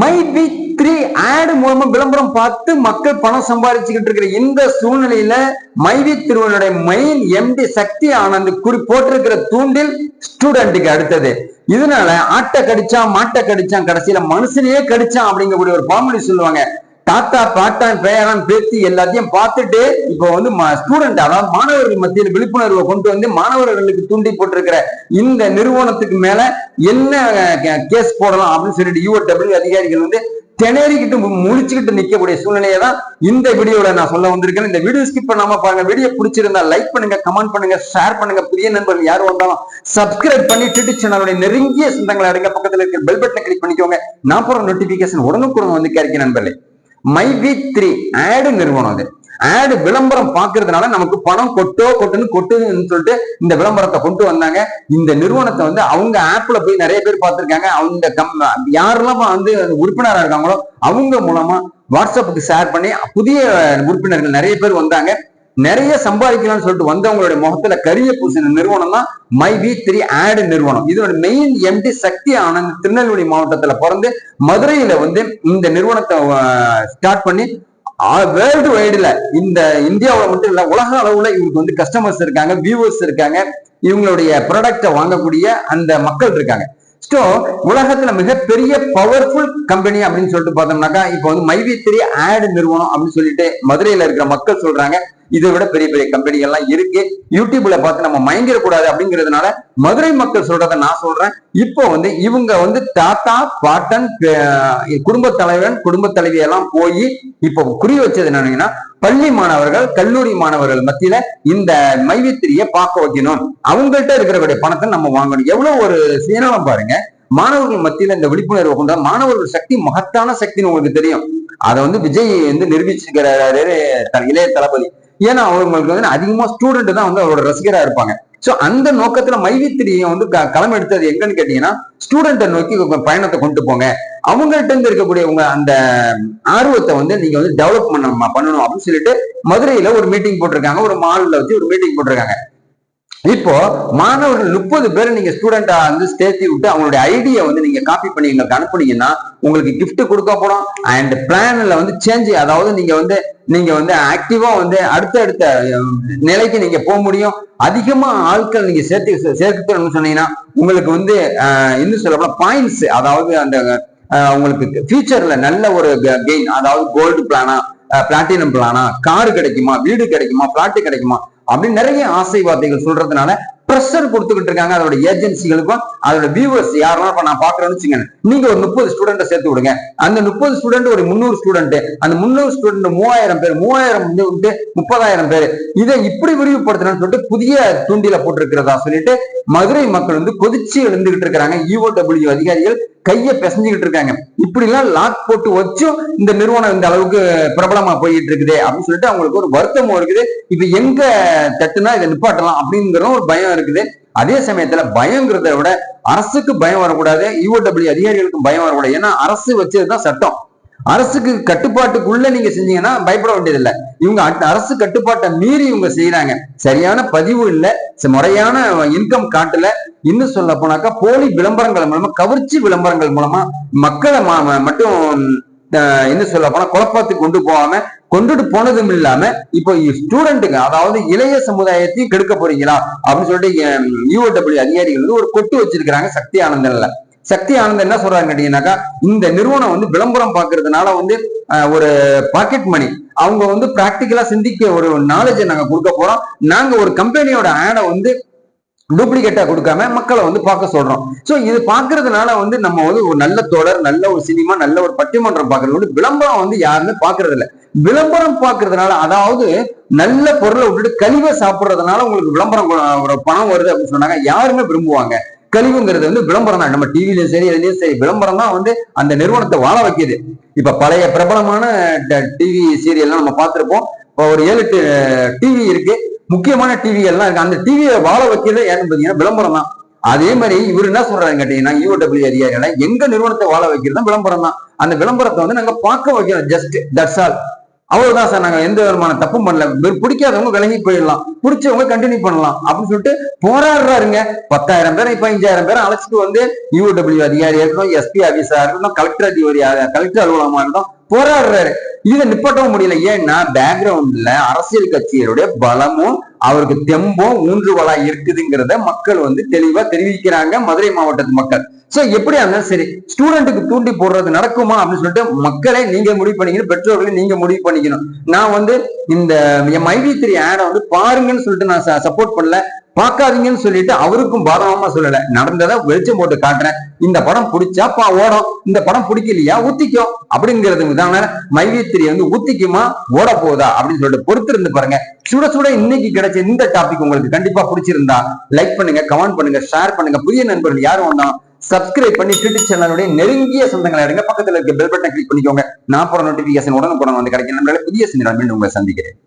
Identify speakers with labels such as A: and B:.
A: My we three ஆடு மூலமா விளம்பரம் பார்த்து மக்கள் பணம் சம்பாதிச்சுக்கிட்டு இருக்கிற இந்த சூழ்நிலையில மைவி திருவனுடைய மெயின் எம்டி சக்தி ஆனந்த் குறி போட்டிருக்கிற தூண்டில் ஸ்டூடெண்ட்டுக்கு அடுத்தது. இதனால ஆட்டை கடிச்சான் மாட்டை கடிச்சான் கடைசியில மனுஷனையே கடிச்சான் அப்படிங்கக்கூடிய ஒரு பாமொழி சொல்லுவாங்க. தாத்தா பாட்டான் பேரன் பேத்தி எல்லாத்தையும் பார்த்துட்டு இப்போ வந்து ஸ்டூடெண்ட் அதாவது மாணவர்கள் மத்தியில் விழிப்புணர்வை கொண்டு வந்து மாணவர்களுக்கு தூண்டி போட்டிருக்கிற இந்த நிறுவனத்துக்கு மேல என்ன கேஸ் போடலாம் அப்படின்னு சொல்லிட்டு யூஓடபிள்யூ அதிகாரிகள் வந்து திணறிக்கிட்டு முழிச்சுக்கிட்டு நிக்கக்கூடிய சூழ்நிலையை தான் இந்த வீடியோல நான் சொல்ல வந்திருக்கேன். இந்த வீடியோ ஸ்கிப் பண்ணாம பாருங்க. வீடியோ பிடிச்சிருந்தா லைக் பண்ணுங்க கமெண்ட் பண்ணுங்க ஷேர் பண்ணுங்க. புதிய நண்பர்கள் யார் வந்தாலும் சப்ஸ்கிரைப் பண்ணி ட்விட்டர் சேனலுடைய நெருங்கிய சொந்தங்களை அடங்க. பக்கத்தில் இருக்கிற பெல் பட்டனை கிளிக் பண்ணிக்கோங்க. நான் போற நோட்டிபிகேஷன் உடனுக்குடன் வந்து கேட்க நண்பர்களே. மை வி த்ரீ ஆடு நிறுவனம் அது. ஆடு விளம்பரம் பாக்குறதுனால நமக்கு பணம் கொட்டோ கொட்டுன்னு கொட்டுன்னு சொல்லிட்டு இந்த விளம்பரத்தை கொண்டு வந்தாங்க. இந்த நிறுவனத்தை வந்து அவங்க ஆப்ல போய் நிறைய பேர் பார்த்திருக்காங்க. அவங்க கம் யாரெல்லாம் வந்து உறுப்பினராக இருக்காங்களோ அவங்க மூலமா வாட்ஸ்அப்புக்கு ஷேர் பண்ணி புதிய உறுப்பினர்கள் நிறைய பேர் வந்தாங்க. நிறைய சம்பாதிக்கலாம்னு சொல்லிட்டு வந்தவங்களுடைய முகத்துல கரிய பூசின நிறுவனம் தான் மை வி த்ரீ ஆடு நிறுவனம். இதோட மெயின் எம்டி சக்தி ஆனந்த் திருநெல்வேலி மாவட்டத்துல பிறந்து மதுரையில வந்து இந்த நிறுவனத்தை ஸ்டார்ட் பண்ணி வேர்ல்டு வைடுல இந்த இந்தியாவில் மட்டும் இல்ல உலக அளவுல இவருக்கு வந்து கஸ்டமர்ஸ் இருக்காங்க வியூவர்ஸ் இருக்காங்க. இவங்களுடைய ப்ராடக்டை வாங்கக்கூடிய அந்த மக்கள் இருக்காங்க. ஸோ உலகத்துல மிகப்பெரிய பவர்ஃபுல் கம்பெனி அப்படின்னு சொல்லிட்டு பார்த்தோம்னாக்கா இப்போ வந்து மைவி த்ரீ ஆடு நிறுவனம் அப்படின்னு சொல்லிட்டு மதுரையில இருக்கிற மக்கள் சொல்றாங்க. இதை விட பெரிய பெரிய கம்பெனிகள் எல்லாம் இருக்கு யூடியூப்ல பார்த்து நம்ம மயங்கிடக்கூடாது அப்படிங்கிறதுனால மதுரை மக்கள் சொல்றதை நான் சொல்றேன். இப்போ வந்து இவங்க வந்து தாத்தா பாட்டன் குடும்ப தலைவன் குடும்ப தலைவி எல்லாம் போய் இப்போ குறி வச்சது என்னன்னா பள்ளி மாணவர்கள் கல்லூரி மாணவர்கள் மத்தியில இந்த மைவித்திரியை பார்க்க வைக்கணும். அவங்கள்ட்ட இருக்கிறவருடைய பணத்தை நம்ம வாங்கணும். எவ்வளவு ஒரு சீனம் பாருங்க. மாணவர்கள் மத்தியில இந்த விழிப்புணர்வு கொண்டா மாணவர்கள் சக்தி மகத்தான சக்தின்னு உங்களுக்கு தெரியும். அதை வந்து விஜய் வந்து நிரூபிச்சிருக்கிறாரு இளைய தளபதி. ஏன்னா அவங்களுக்கு வந்து அதிகமா ஸ்டூடெண்ட் தான் வந்து அவரோட ரசிகரா இருப்பாங்க. ஸோ அந்த நோக்கத்துல மைவித்திரியை வந்து களம் எடுத்தது எங்கன்னு கேட்டீங்கன்னா ஸ்டூடெண்ட்டை நோக்கி பயணத்தை கொண்டு போங்க. அவங்கள்ட்ட இருந்து இருக்கக்கூடிய உங்க அந்த ஆர்வத்தை வந்து நீங்க வந்து டெவலப் பண்ண பண்ணணும் அப்படின்னு சொல்லிட்டு மதுரையில ஒரு மீட்டிங் போட்டிருக்காங்க. ஒரு மால்ல வச்சு ஒரு மீட்டிங் போட்டிருக்காங்க. இப்போ மாணவர்கள் முப்பது பேர் நீங்க ஸ்டூடெண்டா வந்து சேர்த்தி விட்டு அவங்களுடைய ஐடியா வந்து நீங்க காப்பி பண்ணி எங்களுக்கு அனுப்புனீங்கன்னா உங்களுக்கு கிஃப்ட் கொடுக்க போறோம். அண்ட் பிளான்ல வந்து சேஞ்ச் அதாவது நீங்க வந்து நீங்க வந்து ஆக்டிவா வந்து அடுத்த அடுத்த நிலைக்கு நீங்க போக முடியும். அதிகமா ஆட்கள் நீங்க சேர்த்து சேர்க்கணும்னு சொன்னீங்கன்னா உங்களுக்கு வந்து இன்னும் சொல்ல பாயிண்ட்ஸ் அதாவது அந்த உங்களுக்கு ஃபியூச்சர்ல நல்ல ஒரு கெயின் அதாவது கோல்டு பிளானா பிளாட்டினம் பிளானா கார் கிடைக்குமா வீடு கிடைக்குமா பிளாட்டு கிடைக்குமா அப்படின்னு நிறைய ஆசை வார்த்தைகள் சொல்றதுனால ப்ரெஷர் கொடுத்துக்கிட்டு இருக்காங்க. அதோட ஏஜென்சிகளுக்கும் அதோட வியூவர்ஸ் யாரெல்லாம் நான் பாக்குறேன்னு வச்சுங்க நீங்க ஒரு முப்பது ஸ்டூடெண்ட் சேர்த்து விடுங்க. அந்த முப்பது ஸ்டூடெண்ட் ஒரு முந்நூறு ஸ்டூடெண்ட் அந்த முந்நூறு ஸ்டூடெண்ட் மூவாயிரம் பேர் மூவாயிரம் வந்து முப்பதாயிரம் பேர் இதை இப்படி விரிவுபடுத்தணும்னு சொல்லிட்டு புதிய தூண்டில போட்டிருக்கிறதா சொல்லிட்டு மதுரை மக்கள் வந்து கொதிச்சு எழுந்துகிட்டு இருக்கிறாங்க. இஓடபிள்யூ அதிகாரிகள் கையை பிசைஞ்சுக்கிட்டு இருக்காங்க. இப்படி எல்லாம் லாக் போட்டு வச்சும் இந்த நிறுவனம் இந்த அளவுக்கு பிரபலமா போயிட்டு இருக்குது அப்படின்னு சொல்லிட்டு அவங்களுக்கு ஒரு வருத்தமும் இருக்குது. இப்ப எங்க தட்டுனா இதை நிப்பாட்டலாம் அப்படிங்கிற ஒரு பயம் இருக்குது. அதே சமயத்துல பயங்கிறத விட அரசுக்கு பயம் வரக்கூடாது. யூஓடபிள்யூ அதிகாரிகளுக்கும் பயம் வரக்கூடாது. ஏன்னா அரசு வச்சதுதான் சட்டம். அரசுக்கு கட்டுப்பாட்டுக்குள்ள நீங்க செஞ்சீங்கன்னா பயப்பட வேண்டியதில்லை. இவங்க அரசு கட்டுப்பாட்டை மீறி இவங்க செய்யறாங்க சரியான பதிவு இல்லை. முறையான இன்கம் காட்டல. இன்னும் சொல்ல போனாக்கா போலி விளம்பரங்கள் மூலமா கவர்ச்சி விளம்பரங்கள் மூலமா மக்களை மட்டும் என்ன சொல்ல போனா குழப்பத்துக்கு கொண்டு போகாம கொண்டுட்டு போனதும் இல்லாம இப்போ ஸ்டூடெண்ட்டுங்க அதாவது இளைய சமுதாயத்தையும் கெடுக்க போறீங்களா? அப்படின்னு சொல்லிட்டு யூஓடபிள்யூ அதிகாரிகள் வந்து ஒரு கொட்டு வச்சிருக்கிறாங்க சக்தி ஆனந்தன்ல. சக்தி ஆனந்த் என்ன சொல்றாங்க கேட்டீங்கன்னாக்கா இந்த நிறுவனம் வந்து விளம்பரம் பாக்குறதுனால வந்து ஒரு பாக்கெட் மணி அவங்க வந்து பிராக்டிக்கலா சிந்திக்க ஒரு நாலேஜை நாங்க கொடுக்க போறோம். நாங்க ஒரு கம்பெனியோட ஆடை வந்து டூப்ளிகேட்டா கொடுக்காம மக்களை வந்து பார்க்க சொல்றோம். சோ இது பாக்குறதுனால வந்து நம்ம வந்து ஒரு நல்ல தொடர் நல்ல ஒரு சினிமா நல்ல ஒரு பட்டிமன்றம் பாக்குறது வந்து விளம்பரம் வந்து யாருமே பாக்குறது இல்ல. விளம்பரம் பாக்குறதுனால அதாவது நல்ல பொருளை விட்டுட்டு கழிவை சாப்பிடுறதுனால உங்களுக்கு விளம்பரம் பணம் வருது அப்படின்னு சொன்னாங்க. யாருமே விரும்புவாங்க. கழிவுங்கிறது வந்து விளம்பரம் தான். நம்ம டிவிலையும் சரி எதுலயும் சரி விளம்பரம் தான் வந்து அந்த நிறுவனத்தை வாழ வைக்கிது. இப்ப பழைய பிரபலமான டிவி சீரியல்லாம் நம்ம பார்த்திருப்போம். இப்போ ஒரு ஏழு எட்டு டிவி இருக்கு. முக்கியமான டிவி எல்லாம் இருக்கு. அந்த டிவியை வாழ வைக்கிறது ஏன்னு பாத்தீங்கன்னா விளம்பரம் தான். அதே மாதிரி இவர் என்ன சொல்றாரு கேட்டீங்கன்னா யூடபிள்யூ அதிகாரிகளை எங்க நிறுவனத்தை வாழ வைக்கிறது விளம்பரம் தான். அந்த விளம்பரத்தை வந்து நாங்க பார்க்க வைக்கிறோம். ஜஸ்ட் தட்ஸ் ஆல் அவ்வளவுதான் சார் நாங்க எந்த விதமான தப்பும் பண்ணல. பிடிக்காதவங்க விலகி போயிடலாம். பிடிச்சவங்க கண்டினியூ பண்ணலாம். அப்படின்னு சொல்லிட்டு போராடுறாருங்க. பத்தாயிரம் பேரை பதினஞ்சாயிரம் பேரை அழைச்சிட்டு வந்து யூடபிள்யூ அதிகாரியா இருக்கட்டும் எஸ்பி ஆபீஸா இருக்கணும் கலெக்டர் அதிகாரியா கலெக்டர் அலுவலகமா இருக்கட்டும் போராடுறாரு. இதை நிப்பாட்டவும் முடியல. ஏன்னா பேக்ரவுண்ட்ல அரசியல் கட்சிகளுடைய பலமும் அவருக்கு தெம்பும் ஊன்றுவலா இருக்குதுங்கிறத மக்கள் வந்து தெளிவா தெரிவிக்கிறாங்க மதுரை மாவட்டத்து மக்கள். சோ எப்படியா இருந்தாலும் சரி ஸ்டூடெண்ட்டுக்கு தூண்டி போடுறது நடக்குமா அப்படின்னு சொல்லிட்டு மக்களே நீங்க முடிவு பண்ணிக்கணும் பெற்றோர்களை நீங்க முடிவு பண்ணிக்கணும். நான் வந்து இந்த என் மைவி த்ரீ ஆடை வந்து பாருங்கன்னு சொல்லிட்டு நான் சப்போர்ட் பண்ணல. பார்க்காதீங்கன்னு சொல்லிட்டு அவருக்கும் பாதகமா சொல்லல. நடந்ததை வெளிச்சம் போட்டு காட்டுறேன். இந்த படம் பிடிச்சா பா ஓடும். இந்த படம் பிடிக்கலையா ஊத்திக்கும் அப்படிங்கிறது தானே மைவித்திரி வந்து ஊத்திக்குமா ஓட போதா அப்படின்னு சொல்லிட்டு பொறுத்து இருந்து பாருங்க. சுட சுட இன்னைக்கு கிடைச்ச இந்த டாபிக் உங்களுக்கு கண்டிப்பா பிடிச்சிருந்தா லைக் பண்ணுங்க கமெண்ட் பண்ணுங்க ஷேர் பண்ணுங்க. புதிய நண்பர்கள் யாரும் வந்தாலும் சப்ஸ்கிரைப் பண்ணி ட்விட்டர் சேனலுடைய நெருங்கிய சொந்தங்களை எடுங்க. பக்கத்துல இருக்க பெல் பட்டன் கிளிக் பண்ணிக்கோங்க. நான் போற நோட்டிபிகேஷன் உடனுக்குடன் வந்து கிடைக்கும். நண்பர்களே புதிய சிந்தனை மீண்டும் உங்களை சந்திக்கிறேன்.